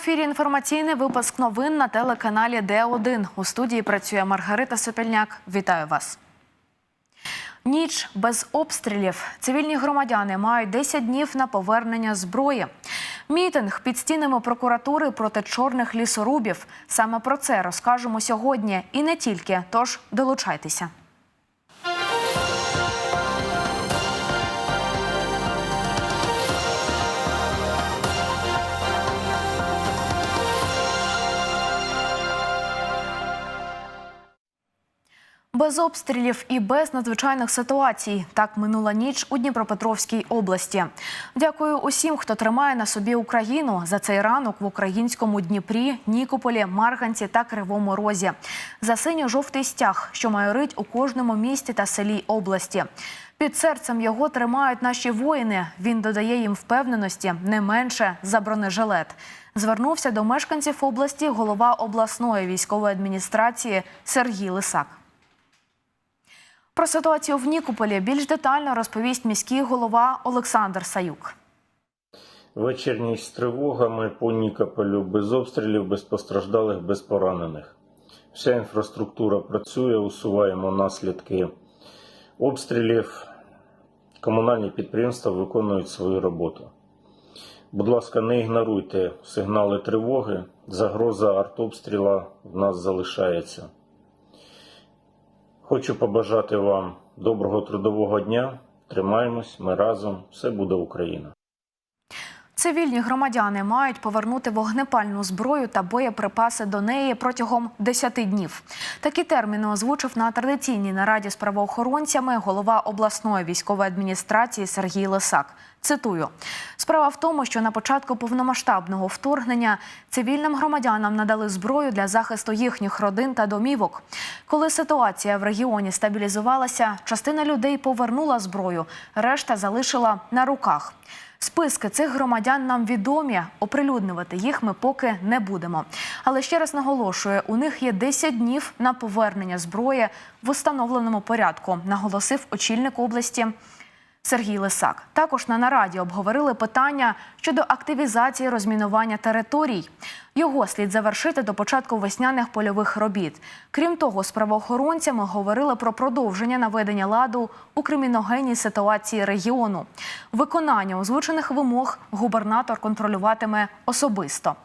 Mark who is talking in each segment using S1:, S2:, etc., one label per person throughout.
S1: ефірі інформаційний випуск новин на телеканалі Д1. У студії працює Маргарита Сопільняк. Вітаю вас. Ніч без обстрілів. Цивільні громадяни мають 10 днів на повернення зброї. Мітинг під стінами прокуратури проти чорних лісорубів. Саме про це розкажемо сьогодні і не тільки. Тож долучайтеся. Без обстрілів і без надзвичайних ситуацій так минула ніч у Дніпропетровській області. Дякую усім, хто тримає на собі Україну за цей ранок в українському Дніпрі, Нікополі, Марганці та Кривому Розі. За синьо-жовтий стяг, що майорить у кожному місті та селі області. Під серцем його тримають наші воїни. Він додає їм впевненості не менше за бронежилет. Звернувся до мешканців області голова обласної військової адміністрації Сергій Лисак. Про ситуацію в Нікополі більш детально розповість міський голова Олександр Саюк.
S2: Вечірність з тривогами по Нікополю без обстрілів, без постраждалих, без поранених. Вся інфраструктура працює, усуваємо наслідки обстрілів. Комунальні підприємства виконують свою роботу. Будь ласка, не ігноруйте сигнали тривоги. Загроза артобстріла в нас залишається. Хочу побажати вам доброго трудового дня. Тримаємось, ми разом. Все буде Україна.
S1: Цивільні громадяни мають повернути вогнепальну зброю та боєприпаси до неї протягом 10 днів. Такі терміни озвучив на традиційній нараді з правоохоронцями голова обласної військової адміністрації Сергій Лисак. Цитую: справа в тому, що на початку повномасштабного вторгнення цивільним громадянам надали зброю для захисту їхніх родин та домівок. Коли ситуація в регіоні стабілізувалася, частина людей повернула зброю, решта залишила на руках. Списки цих громадян нам відомі. Оприлюднювати їх ми поки не будемо. Але ще раз наголошую, у них є 10 днів на повернення зброї в установленому порядку, наголосив очільник області. Сергій Лисак також на нараді обговорили питання щодо активізації розмінування територій. Його слід завершити до початку весняних польових робіт. Крім того, з правоохоронцями говорили про продовження наведення ладу у криміногенній ситуації регіону. Виконання озвучених вимог губернатор контролюватиме особисто.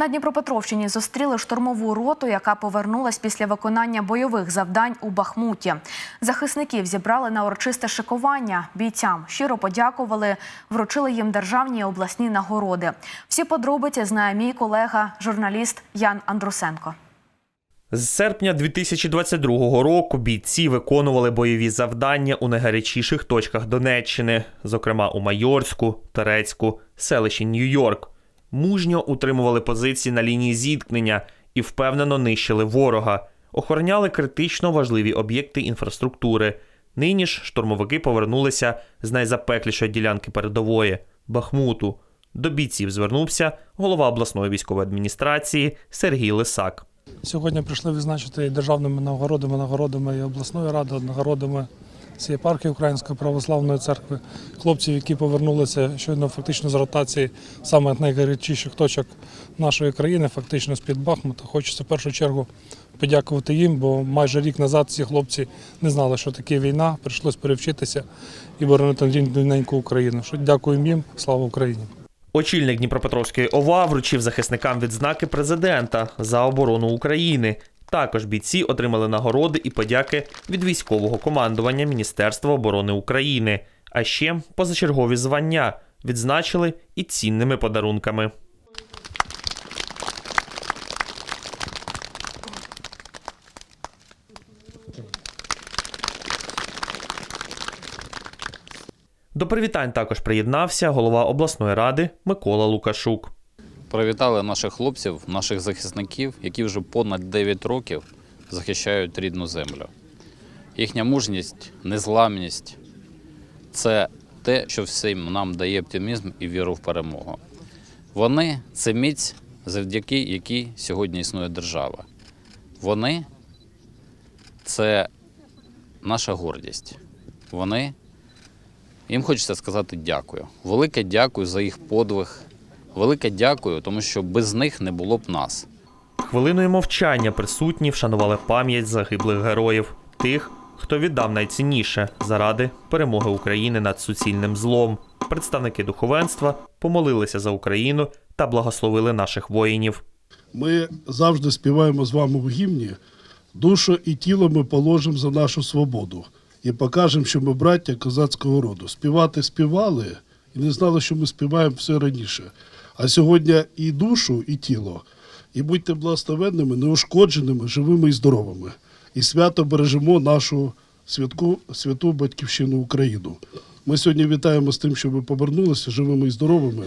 S1: На Дніпропетровщині зустріли штурмову роту, яка повернулась після виконання бойових завдань у Бахмуті. Захисників зібрали на урочисте шикування. Бійцям щиро подякували, вручили їм державні і обласні нагороди. Всі подробиці знає мій колега, журналіст Ян Андрусенко.
S3: З серпня 2022 року бійці виконували бойові завдання у найгарячіших точках Донеччини, зокрема у Майорську, Терецьку, селищі Нью-Йорк. Мужньо утримували позиції на лінії зіткнення і впевнено нищили ворога, охороняли критично важливі об'єкти інфраструктури. Нині ж штурмовики повернулися з найзапеклішої ділянки передової Бахмуту. До бійців звернувся голова обласної військової адміністрації Сергій Лисак.
S4: Сьогодні прийшли відзначити державними нагородами, нагородами і обласної ради, нагородами цієї єпархії Української православної церкви, хлопців, які повернулися щойно фактично з ротації саме найгарячіших точок нашої країни, фактично з-під Бахмута. Хочеться в першу чергу подякувати їм, бо майже рік назад ці хлопці не знали, що таке війна, прийшлось перевчитися і боронити неньку Україну. Дякуємо їм, слава Україні!
S3: Очільник Дніпропетровської ОВА вручив захисникам відзнаки президента за оборону України. Також бійці отримали нагороди і подяки від військового командування Міністерства оборони України. А ще позачергові звання відзначили і цінними подарунками. До привітань також приєднався голова обласної ради Микола Лукашук.
S5: Привітали наших хлопців, наших захисників, які вже понад 9 років захищають рідну землю. Їхня мужність, незламність це те, що всім нам дає оптимізм і віру в перемогу. Вони це міць, завдяки якій сьогодні існує держава. Вони це наша гордість. Вони їм хочеться сказати дякую. Велике дякую за їх подвиг, Велике дякую, тому що без них не було б нас.
S3: Хвилиною мовчання присутні вшанували пам'ять загиблих героїв, тих, хто віддав найцінніше заради перемоги України над суцільним злом. Представники духовенства помолилися за Україну та благословили наших воїнів.
S6: Ми завжди співаємо з вами в гімні. Душу і тіло ми положимо за нашу свободу і покажемо, що ми браття козацького роду. Співати співали і не знали, що ми співаємо все раніше. А сьогодні і душу, і тіло. І будьте благословенними, неушкодженими, живими і здоровими. І свято бережемо нашу святку, святу батьківщину Україну. Ми сьогодні вітаємо з тим, що ви повернулися живими і здоровими,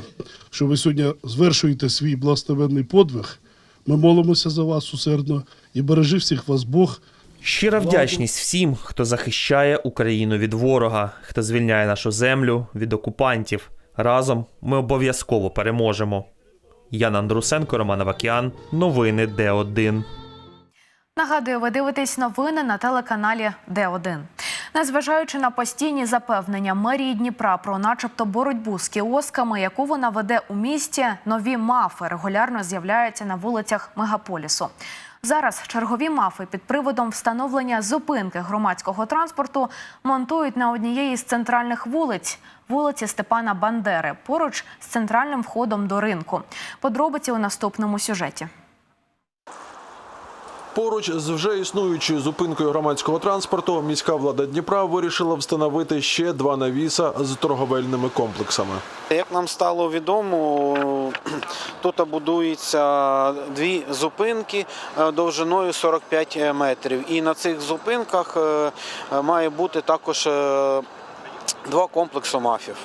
S6: що ви сьогодні звершуєте свій благословенний подвиг. Ми молимося за вас усердно і бережи всіх вас Бог.
S3: Щира вдячність всім, хто захищає Україну від ворога, хто звільняє нашу землю від окупантів. Разом ми обов'язково переможемо. Ян Андрусенко, Роман Авакян. Новини Д1.
S1: Нагадую, ви дивитесь новини на телеканалі Д1. Незважаючи на постійні запевнення мерії Дніпра про, начебто, боротьбу з кіосками, яку вона веде у місті, нові мафи регулярно з'являються на вулицях мегаполісу. Зараз чергові мафи під приводом встановлення зупинки громадського транспорту монтують на однієї з центральних вулиць вулиці Степана Бандери, поруч з центральним входом до ринку. Подробиці у наступному сюжеті.
S7: Поруч з вже існуючою зупинкою громадського транспорту міська влада Дніпра вирішила встановити ще два навіса з торговельними комплексами.
S8: Як нам стало відомо, тут будуються дві зупинки е, довжиною 45 метрів. І на цих зупинках е, має бути також е, два комплекси мафів.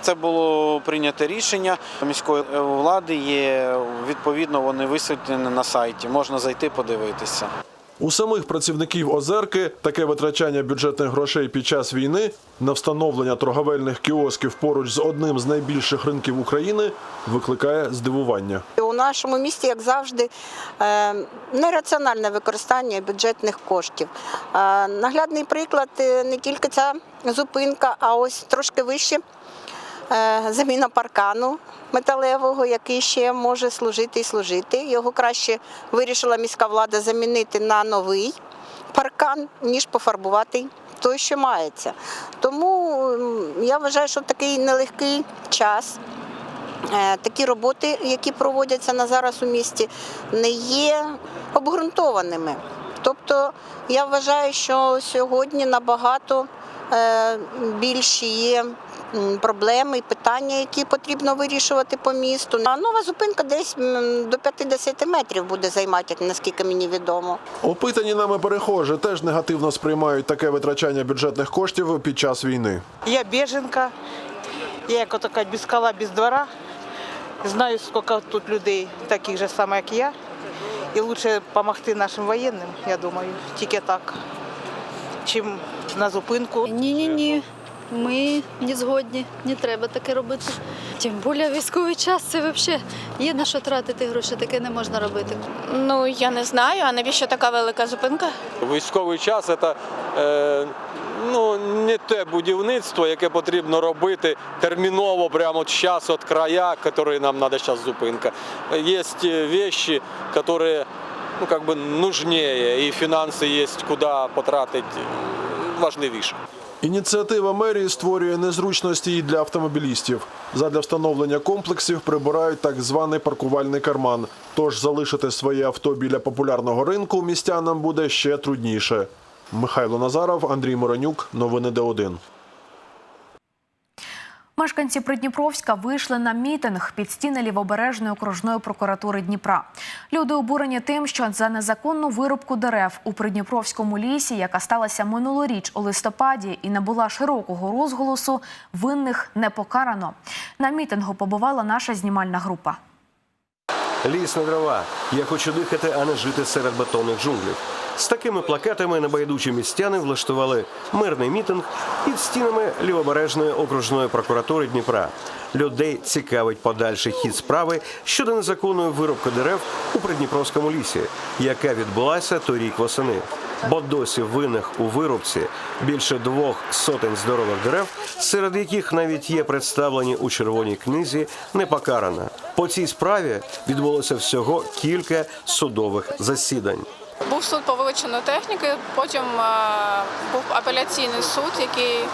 S8: Це було прийнято рішення міської влади. Є відповідно вони висвітлені на сайті. Можна зайти подивитися.
S7: У самих працівників озерки таке витрачання бюджетних грошей під час війни на встановлення торговельних кіосків поруч з одним з найбільших ринків України викликає здивування.
S9: У нашому місті, як завжди, е, нераціональне використання бюджетних коштів. Е, Наглядний приклад е, не тільки ця зупинка, а ось трошки вище заміна паркану металевого, який ще може служити і служити. Його краще вирішила міська влада замінити на новий паркан, ніж пофарбувати той, що мається. Тому я вважаю, що такий нелегкий час. Е, Такі роботи, які проводяться на зараз у місті, не є обґрунтованими. Тобто я вважаю, що сьогодні набагато е, більші є проблеми і питання, які потрібно вирішувати по місту. А нова зупинка десь до 50 метрів буде займати, наскільки мені відомо.
S7: Опитані нами перехожі теж негативно сприймають таке витрачання бюджетних коштів під час війни.
S10: Я беженка, я як така без кола, без двора. Знаю, скільки тут людей, таких же саме, як я. І краще допомогти нашим воєнним, я думаю, тільки так, чим на зупинку.
S11: Ні, ні, ні. Ми не згодні, не треба таке робити. Тим більше військовий час це взагалі є на що тратити гроші, таке не можна робити.
S12: Ну я не знаю, а навіщо така велика зупинка?
S13: Військовий час це е, ну, не те будівництво, яке потрібно робити терміново, прямо от зараз від края, які нам треба зараз зупинка. Є речі, які ну, как бы нужнее, і фінанси є куди потратити важливіше.
S7: Ініціатива мерії створює незручності і для автомобілістів. Задля встановлення комплексів прибирають так званий паркувальний карман. Тож залишити своє авто біля популярного ринку містянам буде ще трудніше. Михайло Назаров, Андрій Моронюк, новини Д1.
S1: Мешканці Придніпровська вийшли на мітинг під стіни лівобережної окружної прокуратури Дніпра. Люди обурені тим, що за незаконну вирубку дерев у Придніпровському лісі, яка сталася минулоріч у листопаді і набула широкого розголосу, винних не покарано. На мітингу побувала наша знімальна група.
S14: Ліс не дрова. Я хочу дихати, а не жити серед бетонних джунглів. З такими плакатами небайдужі містяни влаштували мирний мітинг під стінами лівобережної окружної прокуратури Дніпра. Людей цікавить подальший хід справи щодо незаконної вирубки дерев у Придніпровському лісі, яка відбулася торік восени. Бо досі винних у вирубці більше двох сотень здорових дерев, серед яких навіть є представлені у червоній книзі, не покарана. По цій справі відбулося всього кілька судових засідань.
S12: Був суд по вилученню техніки, потім е, був апеляційний суд, який е,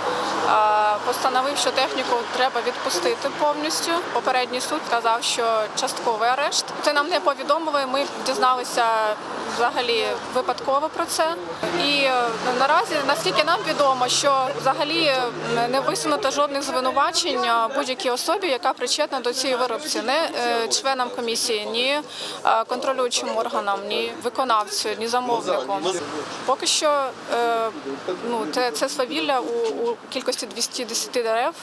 S12: постановив, що техніку треба відпустити повністю. Попередній суд сказав, що частковий арешт. Це нам не повідомили. Ми дізналися взагалі випадково про це. І е, наразі, наскільки нам відомо, що взагалі е, не висунуто жодних звинувачень будь-якій особі, яка причетна до цієї виробці, не е, членам комісії, ні контролюючим органам, ні виконавцю, ні замовнику. Поки що ну, це, це свавілля у, у кількості 210 дерев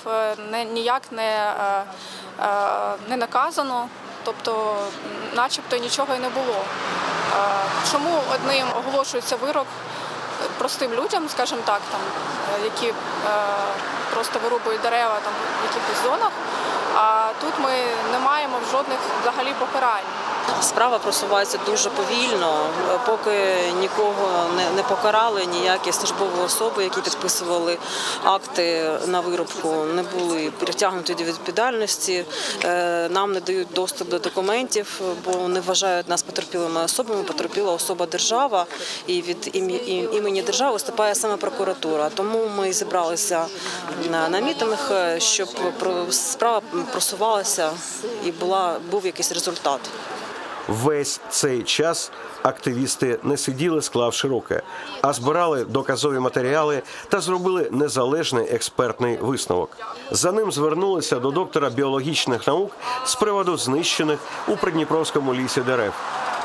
S12: не, ніяк не, не наказано, тобто начебто нічого і не було. Чому одним оголошується вирок простим людям, скажімо так, там, е, які е, просто вирубують дерева там, в якихось зонах, а тут ми не маємо жодних взагалі покарань.
S15: Справа просувається дуже повільно, поки нікого не, покарали, ніякі службові особи, які підписували акти на вирубку, не були притягнуті до відповідальності. Е, Нам не дають доступ до документів, бо не вважають нас потерпілими особами. Потерпіла особа держава, і від імені держави виступає саме прокуратура. Тому ми зібралися на, мітинг, е, щоб справа просувалася і була був якийсь результат.
S14: Весь цей час активісти не сиділи, склавши руки, а збирали доказові матеріали та зробили незалежний експертний висновок. За ним звернулися до доктора біологічних наук з приводу знищених у Придніпровському лісі дерев.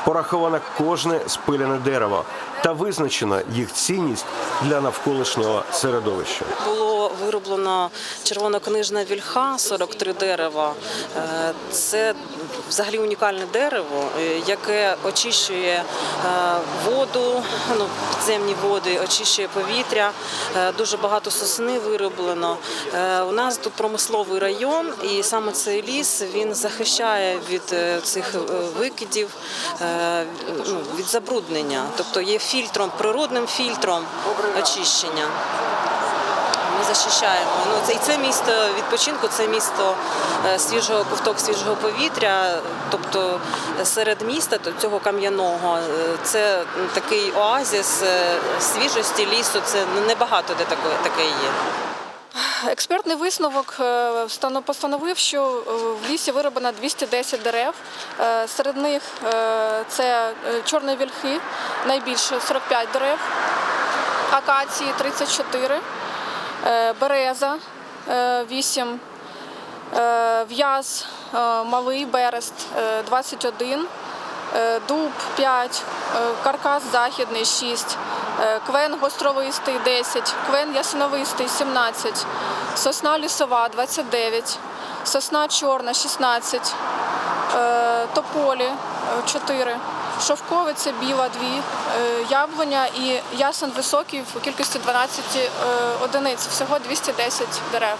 S14: Пораховано кожне спилене дерево та визначена їх цінність для навколишнього середовища.
S15: Було вироблено червонокнижна вільха, 43 дерева. Е, Це взагалі унікальне дерево, е, яке очищує е, воду, ну, підземні води, очищує повітря. Дуже багато сосни вироблено. У нас тут промисловий район, і саме цей ліс він захищає від цих викидів, від забруднення. Тобто є фільтром, природним фільтром очищення. Ми захищаємо. Ну і це місто відпочинку, це місто е, свіжого ковток свіжого повітря. Тобто е, серед міста цього кам'яного е, це такий оазіс е, свіжості лісу. Це небагато де таке є.
S12: Експертний висновок е, постановив, що е, в лісі вироблено 210 дерев. Е, Серед них це чорні вільхи, найбільше 45 дерев, акації 34, е, береза е, 8, е, в'яз малий берест е, 21, е, дуб 5, е, каркас західний 6, е, квен гостровистий 10, квен ясиновистий 17, сосна лісова 29, сосна чорна 16, е, тополі е, 4, шовковиця біла 2, е, яблуня і ясен високий в кількості 12 е, одиниць, всього 210 дерев.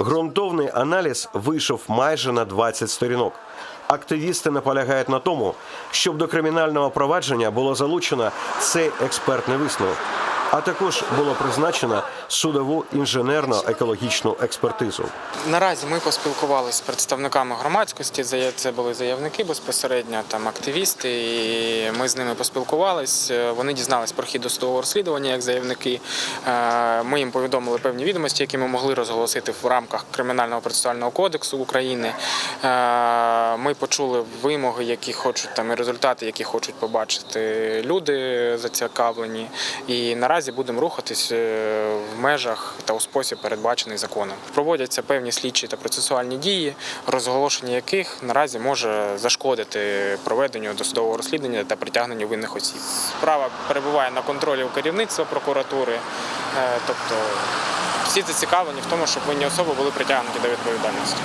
S14: Ґрунтовний аналіз вийшов майже на 20 сторінок. Активісти наполягають на тому, щоб до кримінального провадження було залучено цей експертний висновок, а також було призначено судову інженерно-екологічну експертизу.
S16: Наразі ми поспілкувалися з представниками громадськості. Це були заявники безпосередньо, там активісти. І ми з ними поспілкувалися. Вони дізналися про хід досудового розслідування як заявники. Е, Ми їм повідомили певні відомості, які ми могли розголосити в рамках кримінального процесуального кодексу України. Е, Ми почули вимоги, які хочуть там і результати, які хочуть побачити люди зацікавлені. І наразі будемо рухатись е, в межах та у спосіб передбачений законом. Проводяться певні слідчі та процесуальні дії, розголошення яких наразі може зашкодити проведенню досудового розслідування та притягненню винних осіб. Справа перебуває на контролі у керівництва прокуратури, е, тобто всі зацікавлені в тому, щоб винні особи були притягнуті до відповідальності.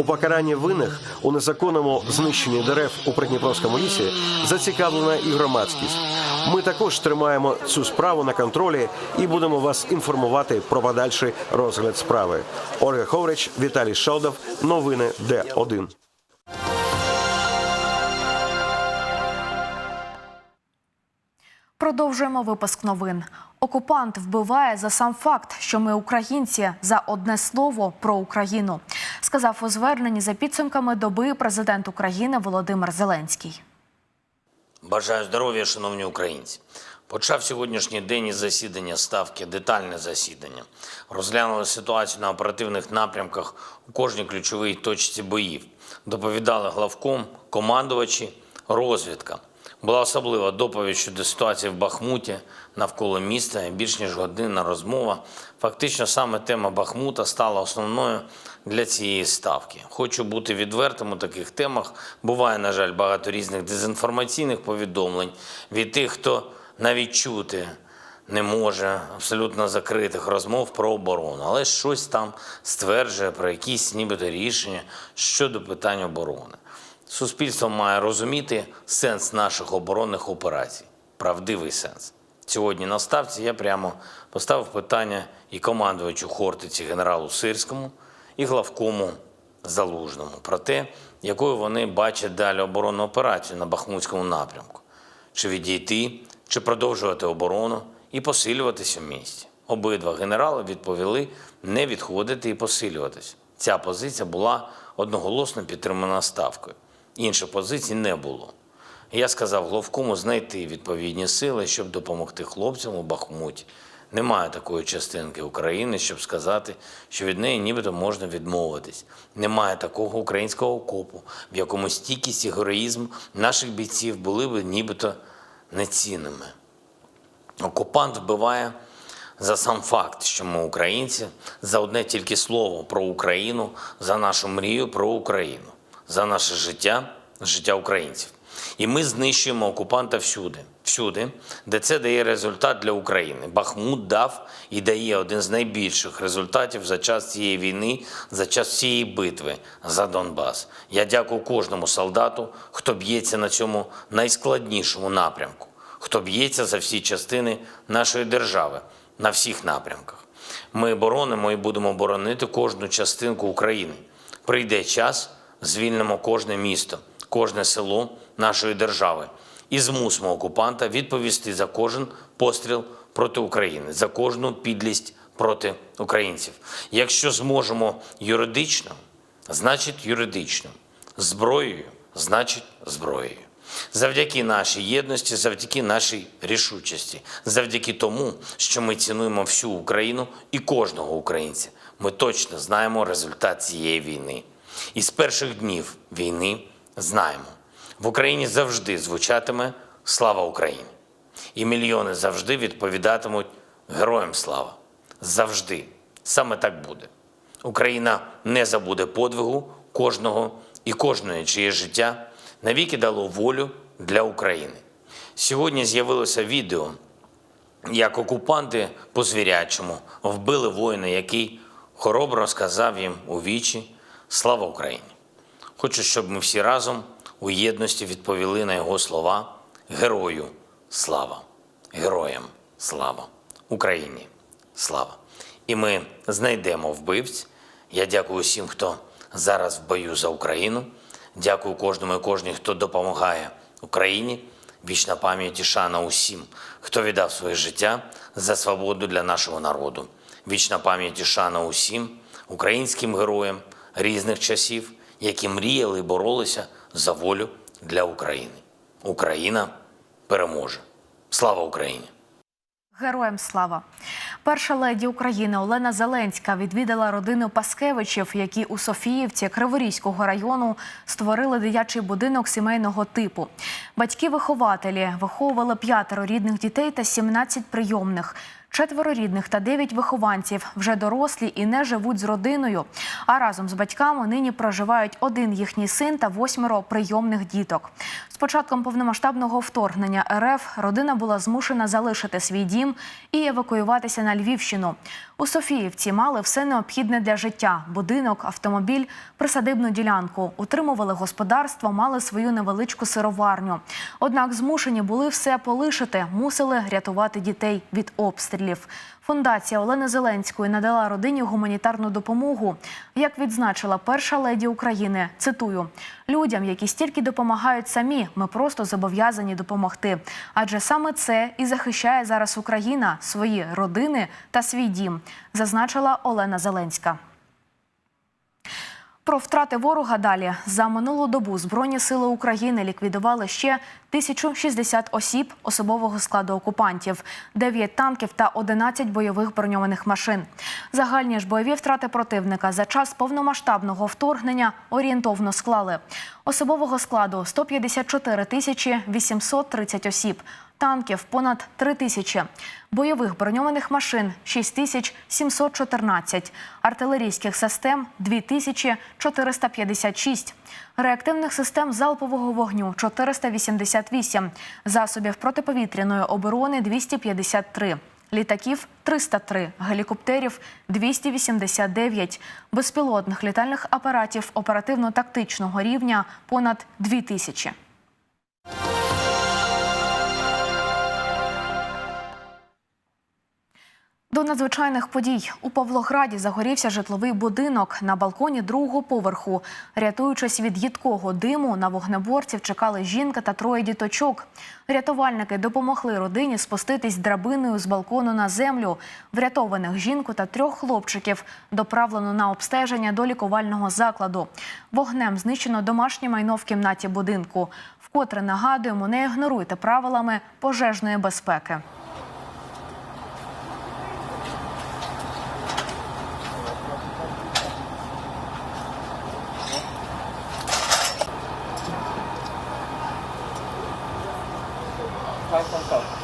S14: У покаранні винних у незаконному знищенні дерев у Придніпровському лісі зацікавлена і громадськість. Ми також тримаємо цю справу на контролі і будемо вас інформувати про подальший розгляд справи. Ольга Ховрич, Віталій Шалдов. Новини Д1.
S1: Продовжуємо випуск новин. Окупант вбиває за сам факт, що ми українці за одне слово про Україну, сказав у зверненні за підсумками доби президент України Володимир Зеленський.
S17: Бажаю здоров'я, шановні українці. Почав сьогоднішній день із засідання ставки, детальне засідання. Розглянули ситуацію на оперативних напрямках у кожній ключовій точці боїв. Доповідали главком, командувачі, розвідка. Була особлива доповідь щодо ситуації в Бахмуті навколо міста. Більш ніж годинна розмова. Фактично, саме тема Бахмута стала основною для цієї ставки. Хочу бути відвертим у таких темах. Буває, на жаль, багато різних дезінформаційних повідомлень від тих, хто навіть чути не може абсолютно закритих розмов про оборону, але щось там стверджує про якісь нібито рішення щодо питань оборони. Суспільство має розуміти сенс наших оборонних операцій, правдивий сенс. Сьогодні на ставці я прямо поставив питання і командувачу Хортиці генералу Сирському, і главкому Залужному про те, якою вони бачать далі оборонну операцію на Бахмутському напрямку. Чи відійти, чи продовжувати оборону і посилюватися в місті. Обидва генерали відповіли не відходити і посилюватися. Ця позиція була одноголосно підтримана ставкою. Інших позицій не було. Я сказав Головкому знайти відповідні сили, щоб допомогти хлопцям у Бахмуті. Немає такої частинки України, щоб сказати, що від неї нібито можна відмовитись. Немає такого українського окопу, в якому стійкість і героїзм наших бійців були б нібито нецінними. Окупант вбиває за сам факт, що ми українці, за одне тільки слово про Україну, за нашу мрію про Україну, за наше життя, життя українців. І ми знищуємо окупанта всюди, всюди, де це дає результат для України. Бахмут дав і дає один з найбільших результатів за час цієї війни, за час цієї битви за Донбас. Я дякую кожному солдату, хто б'ється на цьому найскладнішому напрямку, хто б'ється за всі частини нашої держави на всіх напрямках. Ми боронимо і будемо боронити кожну частинку України. Прийде час, звільнимо кожне місто, кожне село нашої держави і змусимо окупанта відповісти за кожен постріл проти України, за кожну підлість проти українців. Якщо зможемо юридично, значить юридично, зброєю, значить зброєю. Завдяки нашій єдності, завдяки нашій рішучості, завдяки тому, що ми цінуємо всю Україну і кожного українця, ми точно знаємо результат цієї війни. І з перших днів війни знаємо, в Україні завжди звучатиме слава Україні. І мільйони завжди відповідатимуть героям слава. Завжди. Саме так буде. Україна не забуде подвигу кожного і кожної, чиє життя навіки дало волю для України. Сьогодні з'явилося відео, як окупанти по звірячому вбили воїна, який хоробро сказав їм у вічі Слава Україні! Хочу, щоб ми всі разом у єдності відповіли на його слова Герою слава! Героям слава! Україні слава! І ми знайдемо вбивць. Я дякую всім, хто зараз в бою за Україну. Дякую кожному і кожній, хто допомагає Україні. Вічна пам'ять і шана усім, хто віддав своє життя за свободу для нашого народу. Вічна пам'ять і шана усім українським героям різних часів, які мріяли і боролися за волю для України. Україна переможе. Слава Україні!
S1: Героям слава! Перша леді України Олена Зеленська відвідала родину Паскевичів, які у Софіївці Криворізького району створили дитячий будинок сімейного типу. Батьки-вихователі виховували п'ятеро рідних дітей та 17 прийомних. Четверо рідних та дев'ять вихованців вже дорослі і не живуть з родиною. А разом з батьками нині проживають один їхній син та восьмеро прийомних діток. З початком повномасштабного вторгнення РФ родина була змушена залишити свій дім і евакуюватися на Львівщину. У Софіївці мали все необхідне для життя: будинок, автомобіль, присадибну ділянку. Утримували господарство, мали свою невеличку сироварню. Однак змушені були все полишити, мусили рятувати дітей від обстрілів. Фундація Олени Зеленської надала родині гуманітарну допомогу. Як відзначила перша леді України, цитую: людям, які стільки допомагають самі, ми просто зобов'язані допомогти. Адже саме це і захищає зараз Україна, свої родини та свій дім, зазначила Олена Зеленська. Про втрати ворога далі за минулу добу Збройні сили України ліквідували ще 1060 осіб особового складу окупантів, 9 танків та 11 бойових броньованих машин. Загальні ж бойові втрати противника за час повномасштабного вторгнення орієнтовно склали особового складу 154 тисячі 830 осіб. Танків понад 3 тисячі, бойових броньованих машин 6 тисяч 714, артилерійських систем 2 тисячі 456, реактивних систем залпового вогню 488, засобів протиповітряної оборони 253, літаків 303, гелікоптерів 289, безпілотних літальних апаратів оперативно-тактичного рівня понад 2 До надзвичайних подій у Павлограді загорівся житловий будинок на балконі другого поверху. Рятуючись від їдкого диму, на вогнеборців чекали жінка та троє діточок. Рятувальники допомогли родині спуститись драбиною з балкону на землю. Врятованих жінку та трьох хлопчиків доправлено на обстеження до лікувального закладу. Вогнем знищено домашнє майно в кімнаті будинку. Вкотре нагадуємо, не ігноруйте правилами пожежної безпеки. São Paulo.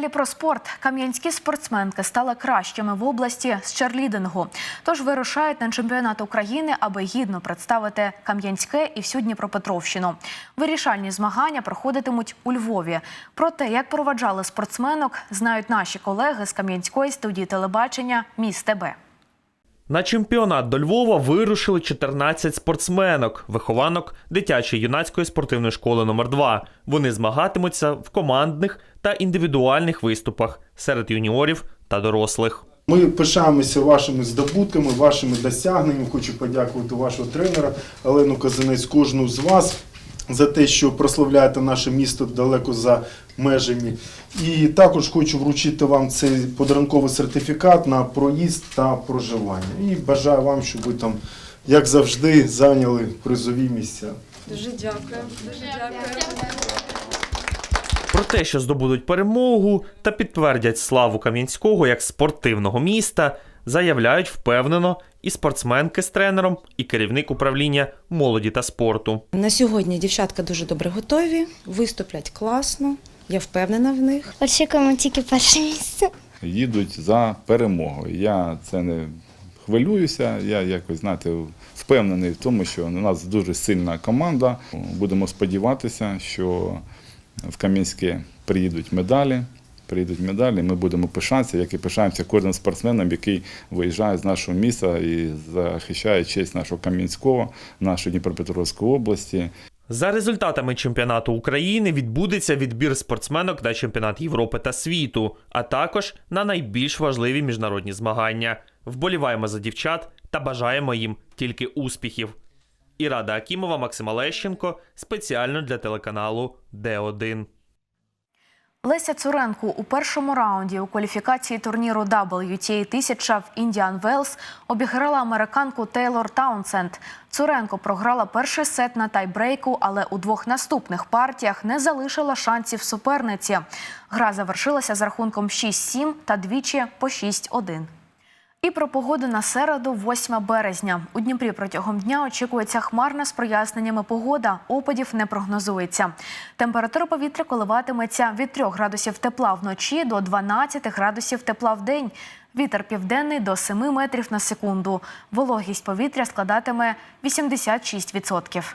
S1: Далі про спорт. Кам'янські спортсменки стали кращими в області з черлідингу. Тож вирушають на чемпіонат України, аби гідно представити Кам'янське і всю Дніпропетровщину. Вирішальні змагання проходитимуть у Львові. Про те, як проваджали спортсменок, знають наші колеги з Кам'янської студії телебачення «Міст ТБ.
S3: На чемпіонат до Львова вирушили 14 спортсменок, вихованок дитячої юнацької спортивної школи номер 2 Вони змагатимуться в командних та індивідуальних виступах серед юніорів та дорослих.
S18: Ми пишаємося вашими здобутками, вашими досягненнями. Хочу подякувати вашого тренера Олену Казанець, кожну з вас за те, що прославляєте наше місто далеко за межами. І також хочу вручити вам цей подарунковий сертифікат на проїзд та проживання. І бажаю вам, щоб ви там, як завжди, зайняли призові місця.
S11: Дуже дякую. Дуже дякую.
S3: Про те, що здобудуть перемогу та підтвердять славу Кам'янського як спортивного міста, заявляють впевнено і спортсменки з тренером, і керівник управління молоді та спорту.
S19: На сьогодні дівчатка дуже добре готові, виступлять класно. Я впевнена в них.
S20: Очікуємо тільки перше місце.
S21: їдуть за перемогою. Я це не хвилююся. Я якось знаєте, впевнений в тому, що у нас дуже сильна команда. Будемо сподіватися, що в Кам'янське приїдуть медалі. Приїдуть медалі, ми будемо пишатися, як і пишаємося кожним спортсменом, який виїжджає з нашого міста і захищає честь нашого Кам'янського, нашої Дніпропетровської області.
S3: За результатами чемпіонату України відбудеться відбір спортсменок на чемпіонат Європи та світу, а також на найбільш важливі міжнародні змагання. Вболіваємо за дівчат та бажаємо їм тільки успіхів. Ірада Акімова, Максим Олещенко спеціально для телеканалу Д1.
S1: Леся Цуренко у першому раунді у кваліфікації турніру WTA 1000 в Індіан Велс обіграла американку Тейлор Таунсенд. Цуренко програла перший сет на тайбрейку, але у двох наступних партіях не залишила шансів суперниці. Гра завершилася з рахунком 6-7 та двічі по 6-1. І про погоду на середу, 8 березня. У Дніпрі протягом дня очікується хмарна з проясненнями погода. Опадів не прогнозується. Температура повітря коливатиметься від 3 градусів тепла вночі до 12 градусів тепла в день. Вітер південний до 7 метрів на секунду. Вологість повітря складатиме 86%.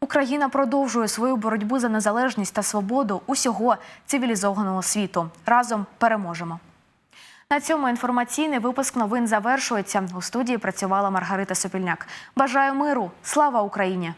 S1: Україна продовжує свою боротьбу за незалежність та свободу усього цивілізованого світу. Разом переможемо. На цьому інформаційний випуск новин завершується. У студії працювала Маргарита Сопільняк. Бажаю миру! Слава Україні!